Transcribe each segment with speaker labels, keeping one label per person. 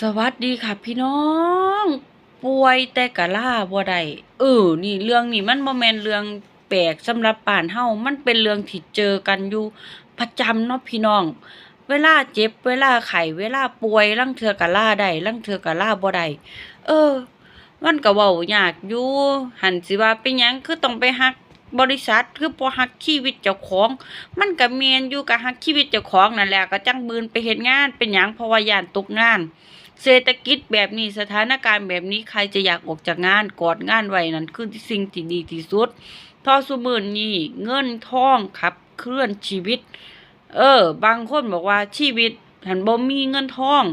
Speaker 1: สวัสดีค่ะพี่น้อง ป่วยแต่กะล่าบ่ได้เออ นี่เรื่องนี้มันบ่แม่นเรื่องแปลกสำหรับบ้านเฮามันเป็นเรื่องที่เจอกันอยู่ประจำเนาะพี่น้อง เวลาเจ็บ เวลาไข้เวลาป่วยลางเทือกะล่าได้ลางเทือกะล่าบ่ได้เออ มันก็เว้ายากอยู่ หันสิว่าเป็นหยังคือต้องไปฮัก บริษัทคือบ่ฮักชีวิตเจ้าของ มันก็แม่นอยู่กับฮักชีวิตเจ้าของนั่นแหละก็จังบืนไปเฮ็ดงานเป็นหยังเพราะว่าย่านตกงาน เศรษฐกิจแบบนี้สถานการณ์แบบนี้ใครจะอยากออกจากงานกอดงานไว้นั่นคือสิ่งที่ดีที่สุดทอสุมื่นนี้เงินทองขับ เคลื่อนชีวิต เออ บางคนบอกว่าชีวิตหันบ่มีเงินทอง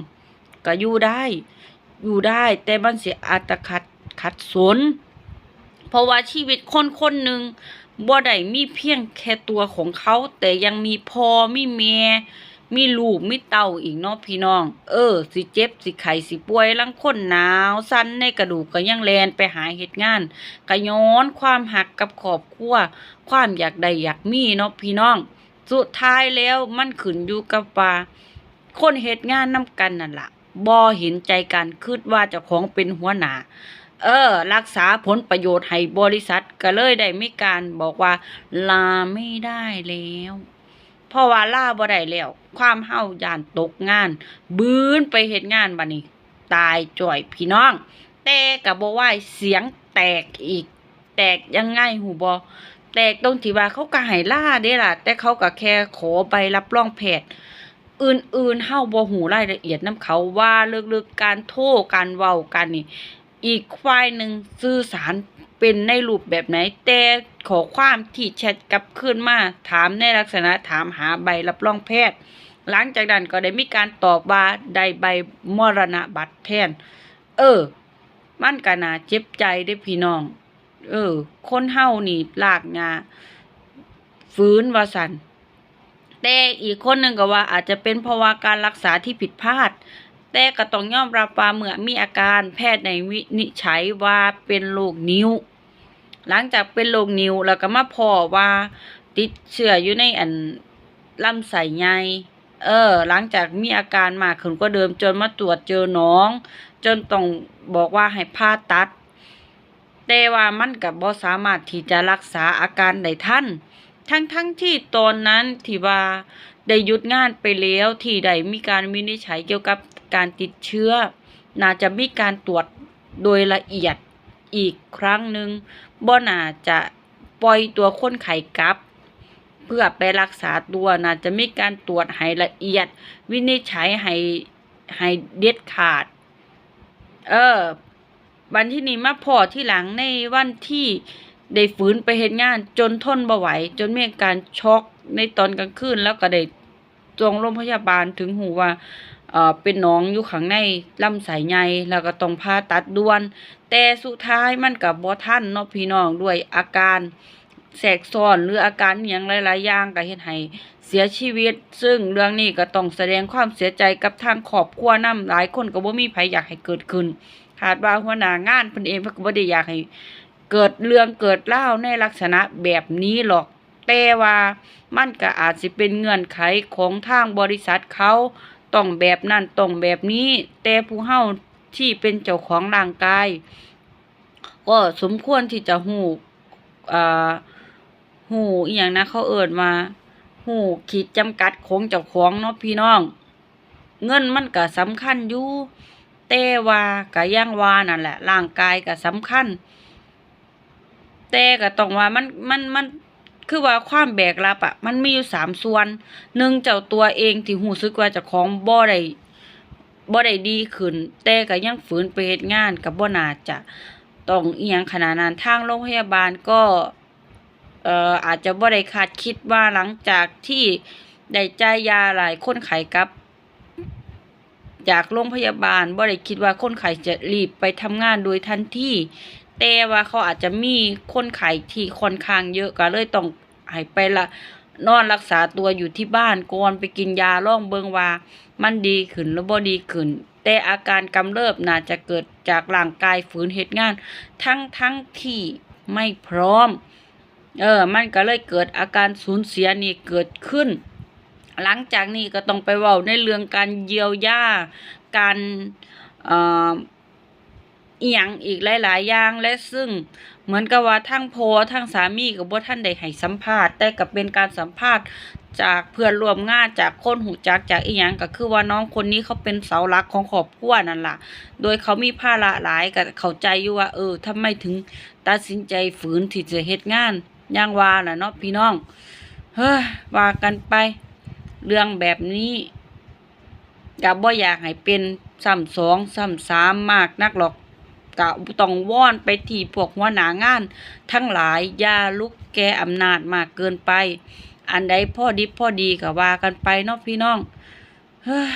Speaker 1: ก็อยู่ได้ อยู่ได้แต่มันเสียอาจจะขัดขัดสน เพราะว่าชีวิตคนคนหนึ่งบ่ได้มีเพียงแค่ตัวของเขา แต่ยังมีพอมีแม่มีลูกมีเต้าอีกเนาะพี่น้อง เออ สิเจ็บ สิไข้สิป่วยลังคนหนาว สั่นในกระดูกก็ยังแลนไปหาเฮ็ดงานก็ย้อนความหักกับครอบครัว ความอยากได้อยากมีเนาะพี่น้อง สุดท้ายแล้วมันขึ้นอยู่กับว่าคนเฮ็ดงานนํกันนั่นล่ะบ่เห็นใจกันคิดว่าเจ้าของเป็นหัวหน้า เออ รักษาผลประโยชน์ให้บริษัทก็เลยได้มีการบอกว่า ลาไม่ได้แล้วเพราะว่าลาบ่ได้แล้ว ความเฮาย่านตกงาน บืนไปเฮ็ดงานบัดนี้ ตายจ่อยพี่น้อง แต่ก็บ่ว่าเสียงแตกอีก แตกยังไงหูบ่แตกตรงที่ว่าเขาก็ให้ล่าเด้ล่ะ แต่เขาก็แค่ขอใบรับรองแพทย์อื่นๆเฮาบ่หูรายละเอียดนํเขาว่าเลึกๆการโทรการเว้ากันนี่ อีกฝ่ายหนึ่งสื่อสารเป็นในรูปแบบไหน แต่ขอความที่แชทกลับคืนมาถามในลักษณะถามหาใบรับรองแพทย์ หลังจากนั้นก็ได้มีการตอบว่าได้ใบมรณะบัตรแทน เออ มันก็น่าเจ็บใจเด้พี่น้อง เออ คนเฮานี่ลากงาฟื้นวาสันแต่อีกคนหนึ่งก็ว่าอาจจะเป็นเพราะว่าการรักษาที่ผิดพลาด แต่ก็ต้องยอมรับว่าเมื่อมีอาการแพทย์ในวินิจฉัยว่าเป็นโรคนิ้ว หลังจากเป็นโรคนิ้วแล้วก็มาพอว่าติดเชื้ออยู่ในอันลำไส้ใหญ่เออ หลังจากมีอาการมากขึ้นกว่าเดิมจนมาตรวจเจอหน้อง จนต้องบอกว่าให้ผ่าตัด แต่ว่ามันกับบ่สามารถที่จะรักษาอาการได้ทันทั้งทั้งที่ตอนนั้นที่ว่า ได้หยุดงานไปแล้วที่ได้มีการวินิจฉัยเกี่ยวกับการติดเชื้อ น่าจะมีการตรวจโดยละเอียดอีกครั้งหนึ่งบ่น่าจะปล่อยตัวคนไข้กลับ เพื่อไปรักษาตัวน่าจะมีการตรวจให้ละเอียด วินิจฉัยให้ให้เด็ดขาด เออวันที่นี้มาพอที่หลังในวันที่ได้ฝืนไปเฮ็ดงานจนทนบ่ไหว จนมีอาการช็อกในตอนกลางคืนแล้วก็ได้ จองโรงพยาบาลถึงหูว่าเอ่อเป็นหนองอยู่ข้างในลำไส้ใหญ่แล้วก็ต้องผ่าตัดด่วน แต่สุดท้ายมันก็บ่ทันเนาะพี่น้องด้วยอาการแทรกซ้อนหรืออาการอย่างหลายๆอย่างก็เฮ็ดให้เสียชีวิต ซึ่งเรื่องนี้ก็ต้องแสดงความเสียใจกับทางครอบครัวนำหลายคนก็บ่มีไผอยากให้เกิดขึ้นคาดว่าหัวหน้างานเพิ่นเองเพิ่นก็บ่ได้อยากให้เกิดเรื่องเกิดราในลักษณะแบบนี้หรอก แต่ว่ามันก็อาจสิเป็นเงื่อนไขของทางบริษัทเขาต้องแบบนั้นต้องแบบนี้ แต่ผู้เฮาที่เป็นเจ้าของร่างกาย ก็สมควรที่จะฮู้อ่าฮู้อีหยังนะเขาเอิ้นมาฮู้ขีดจำกัดของเจ้าของเนาะพี่น้อง เงินมันก็สำคัญอยู่แต่ว่าก็ยังว่านั่นแหละร่างกายก็สำคัญ แต่ก็ต้องว่ามันมันมัน คือว่าความแบกรับอะมันมีอยู่สามส่วนหนึ่งเจ้าตัวเองที่รู้สึกว่าจ้าของบ่ได้บ่ได้ดีขึ้น แต่ก็ยังฝืนไปเฮ็ดงานก็บ่น่าจะต้องเอียงขนาดนั้นทางโรงพยาบาลก็เอ่ออาจจะบ่ได้คาดคิดว่าหลังจากที่ได้จ่ายยาหลายคนไข้กับจากโรงพยาบาลบ่ได้คิดว่าคนไข้จะรีบไปทำงานโดยทันที แต่ว่าเขาอาจจะมีคนไข้ที่ค่อนข้างเยอะก็เลยต้องให้ไปละนอนรักษาตัวอยู่ที่บ้านก่อนไปกินยาล่องเบิงว่ามันดีขึ้นหรือบ่ดีขึ้น แต่อาการกำเริบน่าจะเกิดจากร่างกายฝืนเหตุงาน ทั้งทั้งที่ไม่พร้อม เออ มันก็เลยเกิดอาการสูญเสียนี่เกิดขึ้น หลังจากนี้ก็ต้องไปเว้าในเรื่องการเยียวยาการเอ่อ อียงอีกหลายๆอย่างและซึ่งเหมือนกับว่าทั้งผัวทั้งสามีก็บ่ทันได้ให้สัมภาษณ์แต่ก็เป็นการสัมภาษณ์จากเพื่อนร่วมงานจากคนหูจักจากอีหยังก็คือว่าน้องคนนี้เขาเป็นเสาหลักของครอบครัวนั่นล่ะ โดยเขามีภาระหลายก็เข้าใจอยู่ว่า เออทำไมถึงตัดสินใจฝืนที่จะเฮ็ดงานย่างว่าน่ะเนาะพี่น้อง เฮ้ยว่ากันไป เรื่องแบบนี้ก็บ่อยากให้เป็นซ้ำสองซ้ำสามมากนักหรอก กะต้องว่อนไปที่พวกหัวหน้างาน ทั้งหลายอย่าลุกแกอำนาจมากเกินไป อันใดพอดิบพอดีก็ว่ากันไปเนาะพี่น้องเฮ้ย